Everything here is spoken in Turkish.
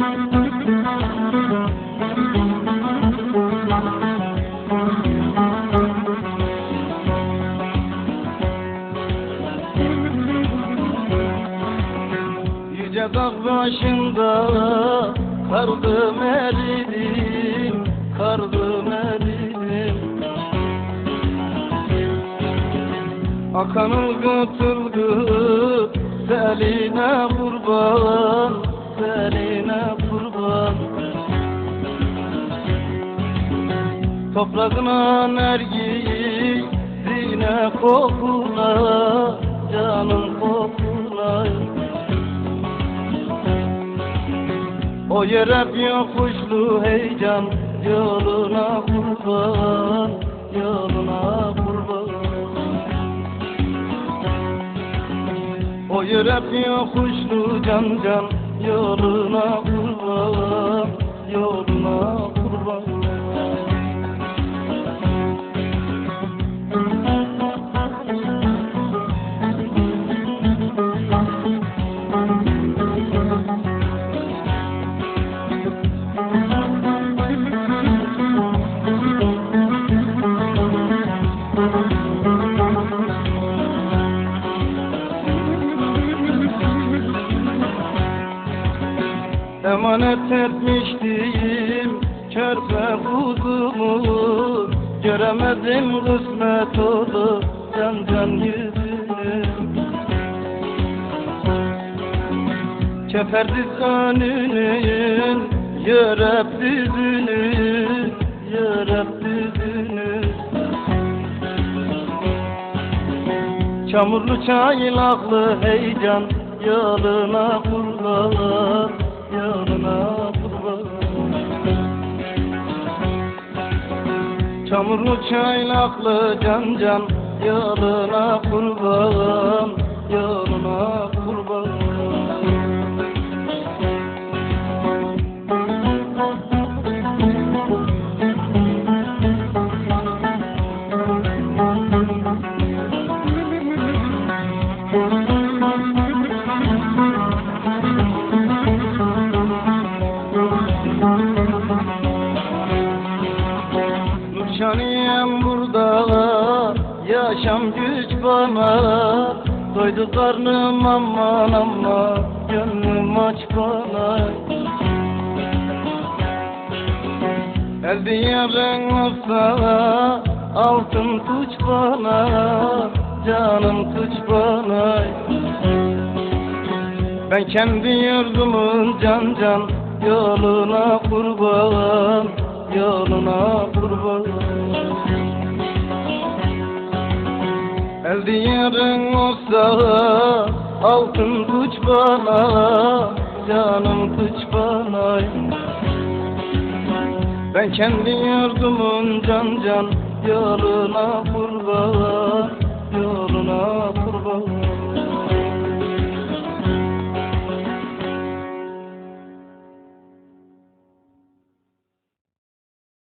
Yüce dağ başında kardım eridim, kardım eridim Akan ılgıtılgı seline kurban, seline Toprağına nergiyi zine kokuna, canım kokuna O yere yokuşlu heyecan Yoluna kurban Yoluna kurban. O yere yokuşlu can can Yoluna kurban Yoluna kurban Emanet etmiştim körpe kuzumu Göremedim kısmet oldu can yüzünü Keferdiz önünün Yörep düzünü Yörep düzünü Çamurlu çaylaklı heyecan Yoluna kurban Yoluna kurban. Çamurlu çaylaklı can can Yoluna kurban Yoluna kurban. Nurşaniyem Yaşam güç bana Doydu karnım aman ama Gönlüm aç bana. Elde yarın olsa Altın tuç bana Canım tuç bana. Ben kendi yurdumun can can Yoluna kurban Yoluna kurban Elde yarın olsa Altın tuç bana Canım tuç bana. Ben kendi yurdumun can can Yoluna kurban Yoluna